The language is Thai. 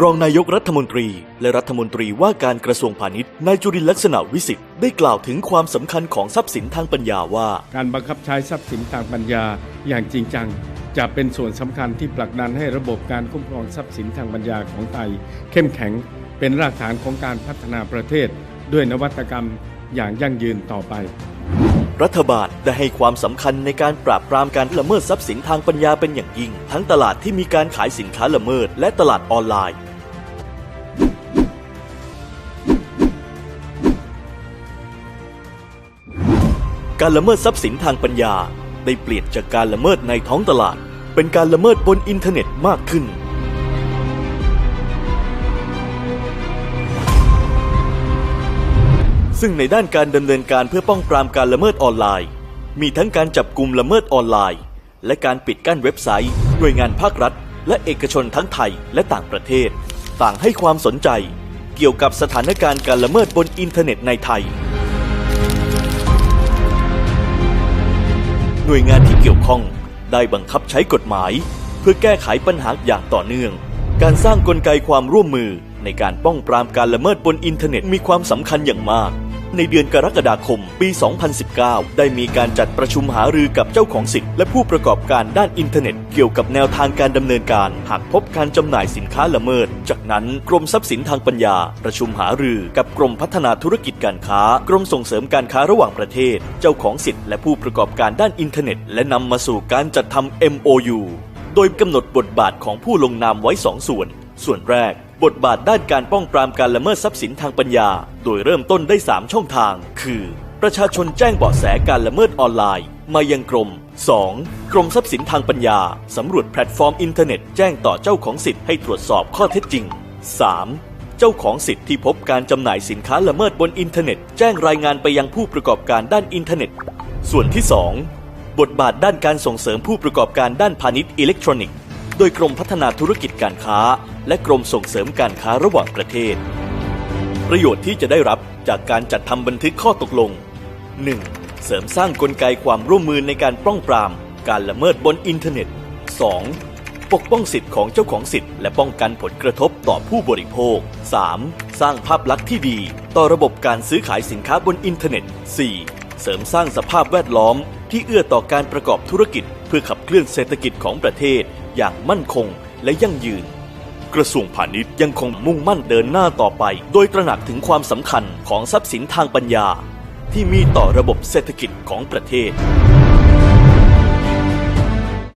รองนายกรัฐมนตรี และรัฐมนตรีว่าการกระทรวงพาณิชย์นายจุรินทร์ลักษณะวิสิทธิ์ได้กล่าวถึงความสำคัญของทรัพย์สินทางปัญญาว่า การบังคับใช้ทรัพย์สินทางปัญญาอย่างจริงจัง จะเป็นส่วนสำคัญที่ผลักดันให้ระบบการคุ้มครองทรัพย์สินทางปัญญาของไทย เข้มแข็งเป็นรากฐานของการพัฒนาประเทศ ด้วยนวัตกรรมอย่างยั่งยืนต่อไป รัฐบาลได้ให้ความสำคัญในการปราบปรามการละเมิดทรัพย์สินทางปัญญาเป็นอย่างยิ่ง ทั้งตลาดที่มีการขายสินค้าละเมิดและตลาดออนไลน์การละเมิดทรัพย์สินทางปัญญา ได้เปลี่ยนจากการละเมิดในท้องตลาด เป็นการละเมิดบนอินเทอร์เน็ตมากขึ้น ซึ่งในด้านการดำเนินการเพื่อป้องปรามการละเมิดออนไลน์ มีทั้งการจับกลุ่มละเมิดออนไลน์ และการปิดกั้นเว็บไซต์ หน่วยงานภาครัฐ และเอกชนทั้งไทยและต่างประเทศ ต่างให้ความสนใจ เกี่ยวกับสถานการณ์การละเมิดบนอินเทอร์เน็ตในไทย หน่วยงานที่เกี่ยวข้องได้บังคับใช้กฎหมาย เพื่อแก้ไขปัญหาอย่างต่อเนื่อง การสร้างกลไกความร่วมมือในการป้องปรามการละเมิดบนอินเทอร์เน็ตมีความสำคัญอย่างมาก ในเดือนกรกฎาคม ปี 2019 ได้มีการจัดประชุมหารือกับเจ้าของสิทธิ์และผู้ประกอบการด้านอินเทอร์เน็ต เกี่ยวกับแนวทางการดำเนินการ หากพบการจำหน่ายสินค้าละเมิด จากนั้นกรมทรัพย์สินทางปัญญา ประชุมหารือกับกรมพัฒนาธุรกิจการค้า กรมส่งเสริมการค้าระหว่างประเทศ เจ้าของสิทธิ์และผู้ประกอบการด้านอินเทอร์เน็ต และนำมาสู่การจัดทำ MOU โดยกำหนดบทบาทของผู้ลงนามไว้สองส่วน ส่วนแรก บทบาทด้านการป้องปรามการละเมิดทรัพย์สินทางปัญญา โดยเริ่มต้นได้ 3 ช่องทาง คือ ประชาชนแจ้งเบาะแสการละเมิดออนไลน์ มายังกรม 2. กรมทรัพย์สินทางปัญญา สำรวจแพลตฟอร์มอินเทอร์เน็ตแจ้งต่อเจ้าของสิทธิ์ให้ตรวจสอบข้อเท็จจริง 3. เจ้าของสิทธิ์ที่พบการจำหน่ายสินค้าละเมิดบนอินเทอร์เน็ต แจ้งรายงานไปยังผู้ประกอบการด้านอินเทอร์เน็ต ส่วนที่ 2 บทบาทด้านการส่งเสริมผู้ประกอบการด้านพาณิชย์อิเล็กทรอนิกส์ โดยกรมพัฒนาธุรกิจการค้า และกรมส่งเสริมการค้าระหว่างประเทศ ประโยชน์ที่จะได้รับจากการจัดทำบันทึกข้อตกลง 1. เสริมสร้างกลไกความร่วมมือในการป้องปราม การละเมิดบนอินเทอร์เน็ต 2. ปกป้องสิทธิ์ของเจ้าของสิทธิ์และป้องกันผลกระทบต่อผู้บริโภค 3. สร้างภาพลักษณ์ที่ดี ต่อระบบการซื้อขายสินค้าบนอินเทอร์เน็ต 4. เสริมสร้างสภาพแวดล้อม ที่เอื้อต่อการประกอบธุรกิจ เพื่อขับเคลื่อนเศรษฐกิจของประเทศ อย่างมั่นคงและยั่งยืน กระทรวงพาณิชย์ยังคงมุ่งมั่นเดินหน้าต่อไป โดยตระหนักถึงความสำคัญของทรัพย์สินทางปัญญา ที่มีต่อระบบเศรษฐกิจของประเทศ